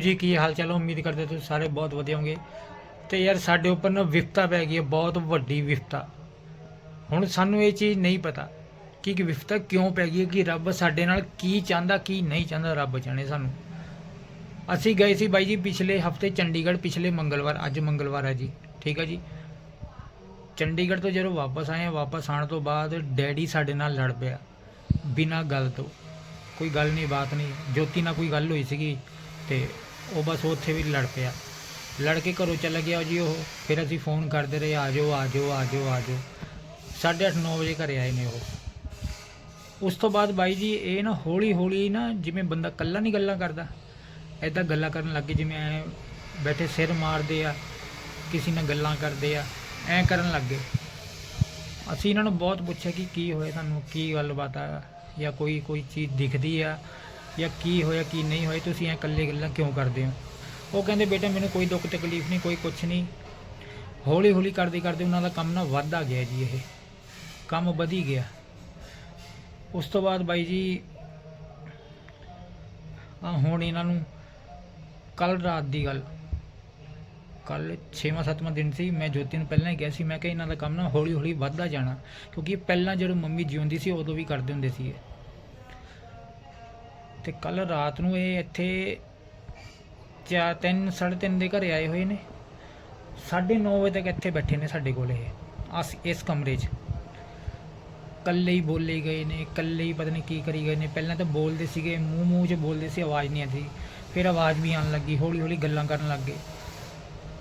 ਜੀ ਕੀ ਹਾਲ ਚਾਲ ਉਮੀਦ ਕਰਦੇ ਤੁਸੀਂ ਸਾਰੇ ਬਹੁਤ ਵਧੀਆ ਹੋਗੇ ਤੇ ਯਾਰ ਸਾਡੇ ਉੱਪਰ ਨਾ ਵਿਫਤਾ ਪੈ ਗਈ ਹੈ ਬਹੁਤ ਵੱਡੀ ਵਿਫਤਾ। ਹੁਣ ਸਾਨੂੰ ਇਹ ਚੀਜ਼ ਨਹੀਂ ਪਤਾ ਕਿ ਕਿ ਵਿਫਤਾ ਕਿਉਂ ਪੈ ਗਈ ਕਿ ਰੱਬ ਸਾਡੇ ਨਾਲ ਕੀ ਚਾਹੁੰਦਾ ਕੀ ਨਹੀਂ ਚਾਹੁੰਦਾ ਰੱਬ ਜਾਣੇ ਸਾਨੂੰ। ਅਸੀਂ ਗਏ ਸੀ ਬਾਈ ਜੀ ਪਿਛਲੇ ਹਫ਼ਤੇ ਚੰਡੀਗੜ੍ਹ ਪਿਛਲੇ ਮੰਗਲਵਾਰ ਅੱਜ ਮੰਗਲਵਾਰ ਹੈ ਜੀ। ਠੀਕ ਹੈ ਜੀ? ਚੰਡੀਗੜ੍ਹ ਤੋਂ ਜਦੋਂ ਵਾਪਸ ਆਏ ਹਾਂ, ਵਾਪਸ ਆਉਣ ਤੋਂ ਬਾਅਦ ਡੈਡੀ ਸਾਡੇ ਨਾਲ ਲੜ ਪਿਆ ਬਿਨਾਂ ਗੱਲ ਤੋਂ। ਕੋਈ ਗੱਲ ਨਹੀਂ ਬਾਤ ਨਹੀਂ। ਜੋਤੀ ਨਾਲ ਕੋਈ ਗੱਲ ਹੋਈ ਸੀਗੀ ਤੇ ਉਹ ਬਸ ਉੱਥੇ ਵੀ ਲੜ ਪਿਆ। ਲੜ ਕੇ ਘਰੋਂ ਚਲਾ ਗਿਆ ਜੀ ਉਹ। ਫਿਰ ਅਸੀਂ ਫੋਨ ਕਰਦੇ ਰਹੇ, ਆ ਜਾਓ ਆ ਜਾਓ ਆ ਜਾਓ ਆ ਜਾਓ। 8:30 9 ਵਜੇ ਘਰੇ ਆਏ ਨੇ ਉਹ। ਉਸ ਤੋਂ ਬਾਅਦ ਬਾਈ ਜੀ, ਇਹ ਨਾ ਹੌਲੀ ਹੌਲੀ ਨਾ ਜਿਵੇਂ ਬੰਦਾ ਕੱਲਾ ਨਹੀਂ ਗੱਲਾਂ ਕਰਦਾ ਐਦਾਂ ਗੱਲਾਂ ਕਰਨ ਲੱਗੇ ਜਿਵੇਂ ਐਂ ਬੈਠੇ ਸਿਰ ਮਾਰਦੇ ਆ, ਕਿਸੇ ਨਾਲ ਗੱਲਾਂ ਕਰਦੇ ਆ, ਐਂ ਕਰਨ ਲੱਗੇ ਅਸੀਂ ਇਹਨਾਂ ਨੂੰ ਬਹੁਤ ਪੁੱਛਿਆ ਕਿ ਕੀ ਹੋਇਆ ਤੁਹਾਨੂੰ ਕੀ ਗੱਲਬਾਤ ਆ, ਜਾਂ ਕੋਈ ਕੋਈ ਚੀਜ਼ ਦਿਖਦੀ ਆ ਜਾਂ ਕੀ ਹੋਇਆ, ਕੀ ਨਹੀਂ ਹੋਇਆ, ਤੁਸੀਂ ਐ ਇਕੱਲੇ ਗੱਲਾਂ ਕਿਉਂ ਕਰਦੇ ਹੋ? ਉਹ ਕਹਿੰਦੇ, ਬੇਟਾ, ਮੈਨੂੰ ਕੋਈ ਦੁੱਖ ਤਕਲੀਫ ਨਹੀਂ, ਕੋਈ ਕੁਛ ਨਹੀਂ। ਹੌਲੀ ਹੌਲੀ ਕਰਦੇ ਕਰਦੇ ਉਹਨਾਂ ਦਾ ਕੰਮ ਨਾ ਵੱਧਦਾ ਗਿਆ ਜੀ ਇਹ। ਕੰਮ ਵਧੀ ਗਿਆ। ਉਸ ਤੋਂ ਬਾਅਦ ਬਾਈ ਜੀ ਆ ਹੁਣ ਇਹਨਾਂ ਨੂੰ ਕੱਲ ਰਾਤ ਦੀ ਗੱਲ। ਕੱਲ 6ਵਾਂ 7ਵਾਂ ਦਿਨ ਸੀ, ਮੈਂ ਜੋਤੀ ਨੂੰ ਪਹਿਲਾਂ ਹੀ ਕਿਹਾ ਸੀ, ਮੈਂ ਕਿਹਾ ਇਹਨਾਂ ਦਾ ਕੰਮ ਨਾ ਹੌਲੀ ਹੌਲੀ ਵੱਧਦਾ ਜਾਣਾ, ਕਿਉਂਕਿ ਪਹਿਲਾਂ ਜਦੋਂ ਮੰਮੀ ਜਿਉਂਦੀ ਸੀ, ਉਦੋਂ ਵੀ ਕਰਦੇ ਹੁੰਦੇ ਸੀ ਤੇ ਕੱਲ ਰਾਤ ਨੂੰ ਇਹ ਇੱਥੇ ਚਾਰ ਤਿੰਨ, ਸਾਢੇ ਤਿੰਨ ਦੇ ਘਰੇ ਆਏ ਹੋਏ ਨੇ। 9:30 ਵਜੇ ਤੱਕ ਇੱਥੇ ਬੈਠੇ ਨੇ ਸਾਡੇ ਕੋਲ ਇਹ। ਆਸ ਇਸ ਕਮਰੇ 'ਚ। ਕੱਲੇ ਹੀ ਬੋਲੇ ਗਏ ਨੇ ਕੱਲੇ ਹੀ ਪਤਾ ਨਹੀਂ ਕੀ ਕਰੀ ਗਏ ਨੇ। ਪਹਿਲਾਂ ਤਾਂ ਬੋਲਦੇ ਸੀਗੇ, ਮੂੰਹ ਮੂੰਹ 'ਚ ਬੋਲਦੇ ਸੀ, ਆਵਾਜ਼ ਨਹੀਂ ਆਉਂਦੀ। ਫਿਰ ਆਵਾਜ਼ ਵੀ ਆਉਣ ਲੱਗੀ ਹੌਲੀ ਹੌਲੀ ਗੱਲਾਂ ਕਰਨ ਲੱਗ ਗਏ।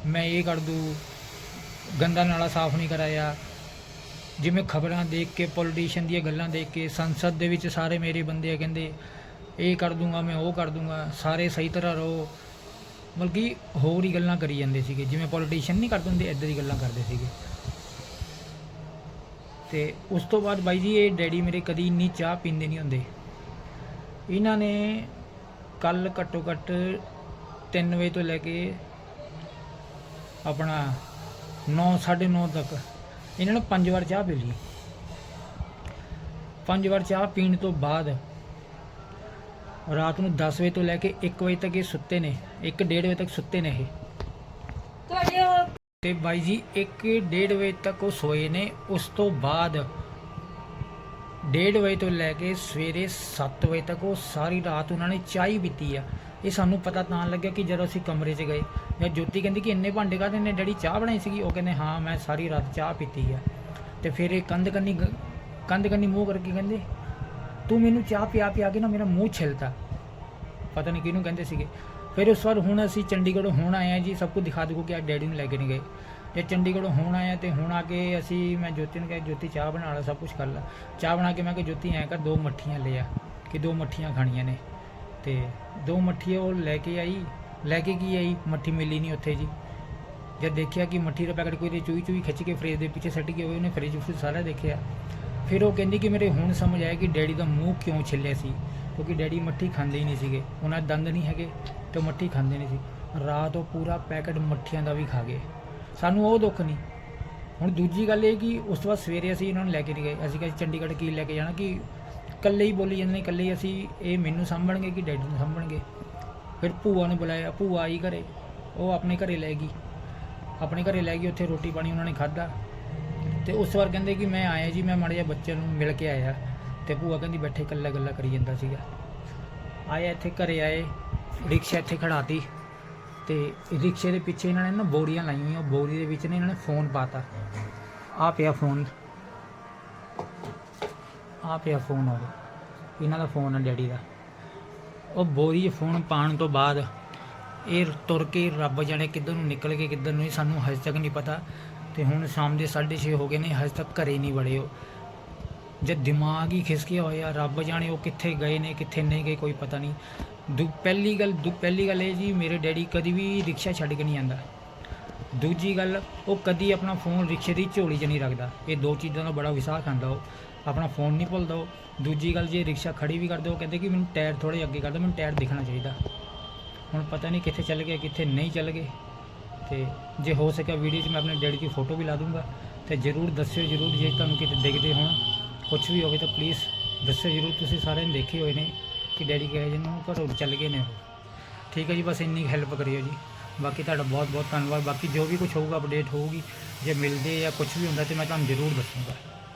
ਮੈਂ ਇਹ ਕਰ ਦੂੰ, ਗੰਦਾ ਨਾਲਾ ਸਾਫ਼ ਨਹੀਂ ਕਰਾਇਆ। ਜਿਵੇਂ ਖਬਰਾਂ ਦੇਖ ਕੇ ਪੋਲੀਟੀਸ਼ੀਅਨ ਦੀਆਂ ਗੱਲਾਂ ਦੇਖ ਕੇ, ਸੰਸਦ ਦੇ ਵਿੱਚ ਸਾਰੇ ਮੇਰੇ ਬੰਦੇ ਆ ਕਹਿੰਦੇ ਇਹ ਕਰ ਦੂੰਗਾ, ਮੈਂ ਉਹ ਕਰ ਦੂੰਗਾ, ਸਾਰੇ ਸਹੀ ਤਰ੍ਹਾਂ ਰਹੋ। ਮਤਲਬ ਕਿ ਹੋਰ ਹੀ ਗੱਲਾਂ ਕਰੀ ਜਾਂਦੇ ਸੀਗੇ, ਜਿਵੇਂ ਪੋਲੀਟੀਸ਼ੀਅਨ ਨਹੀਂ ਕਰਦੇ ਹੁੰਦੇ ਇਦਾਂ ਦੀ ਗੱਲਾਂ ਕਰਦੇ ਸੀਗੇ। ਤੇ ਉਸ ਤੋਂ ਬਾਅਦ ਬਾਈ ਜੀ, ਇਹ ਡੈਡੀ ਮੇਰੇ ਕਦੀ ਇੰਨੀ ਚਾਹ ਪੀਂਦੇ ਨਹੀਂ ਹੁੰਦੇ। ਇਹਨਾਂ ਨੇ ਕੱਲ ਘੱਟੋ ਘੱਟ 3 ਵਜੇ ਤੋਂ ਲੈ ਕੇ ਆਪਣਾ 9 9:30 ਤੱਕ ਇਹਨਾਂ ਨੂੰ ਪੰਜ ਵਾਰ ਚਾਹ ਪੀ ਲਈ। ਪੰਜ ਵਾਰ ਚਾਹ ਪੀਣ ਤੋਂ ਬਾਅਦ ਰਾਤ ਨੂੰ 10 ਵਜੇ ਤੋਂ ਲੈ ਕੇ 1 ਵਜੇ ਤੱਕ ਇਹ ਸੁੱਤੇ ਨੇ 1:30 ਵਜੇ ਤੱਕ ਸੁੱਤੇ ਨੇ ਇਹ। ਤੁਹਾਡੇ ਉਹ ਤੇ ਬਾਈ ਜੀ 1:30 ਵਜੇ ਤੱਕ ਉਹ ਸੋਏ ਨੇ ਉਸ ਤੋਂ ਬਾਅਦ 1:30 ਵਜੇ ਤੋਂ ਲੈ ਕੇ ਸਵੇਰੇ 7 ਵਜੇ ਤੱਕ ਉਹ ਸਾਰੀ ਰਾਤ ਉਹਨਾਂ ਨੇ ਚਾਹ ਹੀ ਪੀਤੀ ਆ। ਇਹ ਸਾਨੂੰ ਪਤਾ ਤਾਂ ਲੱਗਿਆ ਕਿ ਜਦੋਂ ਅਸੀਂ ਕਮਰੇ 'ਚ ਗਏ ਜਾਂ ਜੋਤੀ ਕਹਿੰਦੀ ਕਿ ਇੰਨੇ ਭਾਂਡੇ ਕਾਹਦੇ ਨੇ ਡੈਡੀ ਚਾਹ ਬਣਾਈ ਸੀਗੀ? ਉਹ ਕਹਿੰਦੇ ਹਾਂ ਮੈਂ ਸਾਰੀ ਰਾਤ ਚਾਹ ਪੀਤੀ ਆ। ਤੇ ਫਿਰ ਇਹ ਕੰਧ ਕੰਨੀ ਕੰਧ ਕੰਨੀ ਮੂੰਹ ਕਰਕੇ ਕਹਿੰਦੇ ਤੂੰ ਮੈਨੂੰ ਚਾਹ ਪਿਆ ਪਿਆ ਕੇ ਨਾ ਮੇਰਾ ਮੂੰਹ ਛਿਲਤਾ ਪਤਾ ਨਹੀਂ ਕਿਹਨੂੰ ਕਹਿੰਦੇ ਸੀਗੇ ਫਿਰ ਉਸ ਵਾਰ ਹੁਣ ਅਸੀਂ ਚੰਡੀਗੜ੍ਹ ਹੁਣ ਆਏ ਆ ਜੀ ਸਭ ਕੁਝ ਦਿਖਾ ਦਿਓ ਕਿ ਆ ਡੈਡੀ ਨੂੰ ਲੈ ਕੇ ਨਹੀਂ ਗਏ ਤੇ ਚੰਡੀਗੜ੍ਹ ਹੁਣ ਆਏ ਆ ਤੇ ਹੁਣ ਆ ਕੇ ਅਸੀਂ ਮੈਂ ਜੋਤੀ ਨੂੰ ਕਿਹਾ ਜੋਤੀ ਚਾਹ ਬਣਾ ਲਾ ਸਭ ਕੁਝ ਕਰ ਲਾ ਚਾਹ ਬਣਾ ਕੇ ਮੈਂ ਕਿਹਾ ਜੋਤੀ ਐਂ ਕਰ ਦੋ ਮੱਠੀਆਂ ਲੈ ਆ ਕਿ ਦੋ ਮੱਠੀਆਂ ਖਾਣੀਆਂ ਨੇ ਤੇ ਦੋ ਮੱਠੀਆਂ ਉਹ ਲੈ ਕੇ ਆਈ ਲੈ ਕੇ ਕੀ ਆਈ ਮੱਠੀ ਮਿਲੀ ਨਹੀਂ ਉੱਥੇ ਜੀ ਜਦ ਦੇਖਿਆ ਕਿ ਮੱਠੀ ਦਾ ਪੈਕਟ ਕੋਈ ਦੇ ਚੂਈ ਚੂਈ ਖਿੱਚ ਕੇ ਫ੍ਰਿਜ ਦੇ ਪਿੱਛੇ ਸੱਟ ਗਿਆ ਹੋਇਆ ਉਹਨੇ ਫ੍ਰਿਜ ਫ੍ਰਿਜ ਸਾਰਾ ਦੇਖਿਆ ਫਿਰ ਉਹ ਕਹਿੰਦੀ ਕਿ ਮੇਰੇ ਹੁਣ ਸਮਝ ਆਇਆ ਕਿ ਡੈਡੀ ਦਾ ਮੂੰਹ ਕਿਉਂ ਛਿੱਲਿਆ ਸੀ, ਕਿਉਂਕਿ ਡੈਡੀ ਮੱਠੀ ਖਾਂਦੇ ਹੀ ਨਹੀਂ ਸੀਗੇ। ਉਹਨਾਂ ਦੇ ਦੰਦ ਨਹੀਂ ਹੈਗੇ ਤੇ ਉਹ ਮੱਠੀ ਖਾਂਦੇ ਨਹੀਂ ਸੀ। ਰਾਤ ਉਹ ਪੂਰਾ ਪੈਕਟ ਮੱਠੀਆਂ ਦਾ ਵੀ ਖਾ ਗਏ। ਸਾਨੂੰ ਉਹ ਦੁੱਖ ਨਹੀਂ। ਹੁਣ ਦੂਜੀ ਗੱਲ ਇਹ ਕਿ ਉਸ ਤੋਂ ਬਾਅਦ ਸਵੇਰੇ ਅਸੀਂ ਇਹਨਾਂ ਨੂੰ ਲੈ ਕੇ ਨਹੀਂ ਗਏ। ਅਸੀਂ ਕਿਹਾ ਚੰਡੀਗੜ੍ਹ ਕੀ ਲੈ ਕੇ ਜਾਣਾ ਕਿ ਇਕੱਲੇ ਹੀ ਬੋਲੀ ਜਾਂਦੇ ਨੇ, ਇਕੱਲੇ ਹੀ ਅਸੀਂ ਇਹ ਮੈਨੂੰ ਸਾਂਭਣਗੇ ਕਿ ਡੈਡੀ ਨੂੰ ਸਾਂਭਣਗੇ। ਫਿਰ ਭੂਆ ਨੂੰ ਬੁਲਾਇਆ, ਭੂਆ ਆਈ ਘਰੇ। ਉਹ ਆਪਣੇ ਘਰੇ ਲੈ ਗਈ। ਆਪਣੇ ਘਰੇ ਲੈ ਗਈ, ਉੱਥੇ ਰੋਟੀ ਪਾਣੀ ਉਹਨਾਂ ਨੇ ਖਾਧਾ। ਤੇ ਉਸ ਵਾਰ ਕਹਿੰਦੇ ਕਿ ਮੈਂ ਆਇਆ ਜੀ, ਮੈਂ ਮਾੜਾ ਜਿਹਾ ਬੱਚੇ ਨੂੰ ਮਿਲ ਕੇ ਆਇਆ ਤੇ ਭੂਆ ਕਹਿੰਦੀ ਬੈਠੇ ਇਕੱਲਾ ਗੱਲਾਂ ਕਰੀ ਜਾਂਦਾ ਸੀਗਾ। ਆਇਆ ਇੱਥੇ, ਘਰੇ ਆਏ, ਰਿਕਸ਼ਾ ਇੱਥੇ ਖੜਾਤੀ ਤੇ ਰਿਕਸ਼ੇ ਦੇ ਪਿੱਛੇ ਇਹਨਾਂ ਨੇ ਨਾ ਬੋਰੀਆਂ ਲਾਈਆਂ ਹੋਈਆਂ ਬੋਰੀ ਦੇ ਵਿੱਚ ਨੇ ਇਹਨਾਂ ਨੇ ਫੋਨ ਪਾਤਾ। ਆ ਪਿਆ ਫੋਨ। ਆ ਪਿਆ ਫੋਨ ਉਹ, ਇਹਨਾਂ ਦਾ ਫੋਨ ਹੈ ਡੈਡੀ ਦਾ। ਉਹ ਬੋਰੀ 'ਚ ਫੋਨ ਪਾਉਣ ਤੋਂ ਬਾਅਦ ਇਹ ਤੁਰ ਕੇ ਰੱਬ ਜਾਣੇ ਕਿੱਧਰ ਨੂੰ ਨਿਕਲ ਕੇ ਕਿੱਧਰ ਨੂੰ ਇਹ ਸਾਨੂੰ ਹਜੇ ਤੱਕ ਨਹੀਂ ਪਤਾ। ਤੇ ਹੁਣ ਸ਼ਾਮ ਦੇ 6:30 ਹੋ ਗਏ ਨੇ, ਹਜੇ ਤੱਕ ਘਰੇ ਨਹੀਂ ਵੜੇ ਉਹ। ਜੇ ਦਿਮਾਗ ਹੀ ਖਿਸਕਿਆ ਹੋਇਆ, ਰੱਬ ਜਾਣੇ ਉਹ ਕਿੱਥੇ ਗਏ ਨੇ, ਕਿੱਥੇ ਨਹੀਂ ਗਏ, ਕੋਈ ਪਤਾ ਨਹੀਂ। ਦੂ, ਪਹਿਲੀ ਗੱਲ, ਦੂ, ਪਹਿਲੀ ਗੱਲ ਇਹ ਜੀ, ਮੇਰੇ ਡੈਡੀ ਕਦੀ ਵੀ ਰਿਕਸ਼ਾ ਛੱਡ ਕੇ ਨਹੀਂ ਜਾਂਦਾ ਦੂਜੀ ਗੱਲ, ਉਹ ਕਦੀ ਆਪਣਾ ਫੋਨ ਰਿਕਸ਼ੇ ਦੀ ਝੋਲੀ 'ਚ ਨਹੀਂ ਰੱਖਦਾ। ਇਹ ਦੋ ਚੀਜ਼ਾਂ ਦਾ ਬੜਾ ਵਿਸ਼ਾਹ ਖਾਂਦਾ ਉਹ। ਆਪਣਾ ਫੋਨ ਨਹੀਂ ਭੁੱਲਦਾ ਉਹ। ਦੂਜੀ ਗੱਲ, ਜੇ ਰਿਕਸ਼ਾ ਖੜੀ ਵੀ ਕਰਦੇ, ਉਹ ਕਹਿੰਦੇ ਕਿ ਮੈਨੂੰ ਟਾਇਰ ਥੋੜੇ ਅੱਗੇ ਕਰ ਦਿਓ ਮੈਨੂੰ ਟਾਇਰ ਦਿਖਣਾ ਚਾਹੀਦਾ। ਹੁਣ ਪਤਾ ਨਹੀਂ ਕਿੱਥੇ ਚੱਲ ਗਏ, ਕਿੱਥੇ ਨਹੀਂ ਚੱਲ ਗਏ। ਤੇ ਜੇ ਹੋ ਸਕਿਆ ਵੀਡੀਓ 'ਚ ਮੈਂ ਆਪਣੇ ਡੈਡੀ ਦੀ ਫੋਟੋ ਵੀ ਲਾ ਦੂੰਗਾ, ਤੇ ਜਰੂਰ ਦੱਸਿਓ ਜਰੂਰ ਜੇ ਤੁਹਾਨੂੰ ਕਿਤੇ ਦੇਖਦੇ ਹੋਣ। ਕੁਝ ਵੀ ਹੋਵੇ ਤਾਂ ਪਲੀਜ਼ ਦੱਸਿਓ ਜਰੂਰ, ਤੁਸੀਂ ਸਾਰਿਆਂ ਨੇ ਦੇਖੇ ਹੋਏ ਨੇ ਕਿ ਡੈਡੀ ਕਹੇ ਜਿਹਨੂੰ ਘਰੋਂ ਚੱਲ ਗਏ ਨੇ ਉਹ। ਠੀਕ ਹੈ ਜੀ, ਬਸ ਇੰਨੀ ਹੈਲਪ ਕਰਿਓ ਜੀ। ਬਾਕੀ ਤੁਹਾਡਾ ਬਹੁਤ ਬਹੁਤ ਧੰਨਵਾਦ। ਬਾਕੀ ਜੋ ਵੀ ਕੁਝ ਹੋਊਗਾ ਅਪਡੇਟ ਹੋਊਗੀ, ਜੇ ਮਿਲਦੇ ਜਾਂ ਕੁਝ ਵੀ ਹੁੰਦਾ ਤੇ ਮੈਂ ਤੁਹਾਨੂੰ ਜ਼ਰੂਰ ਦੱਸੂਗਾ।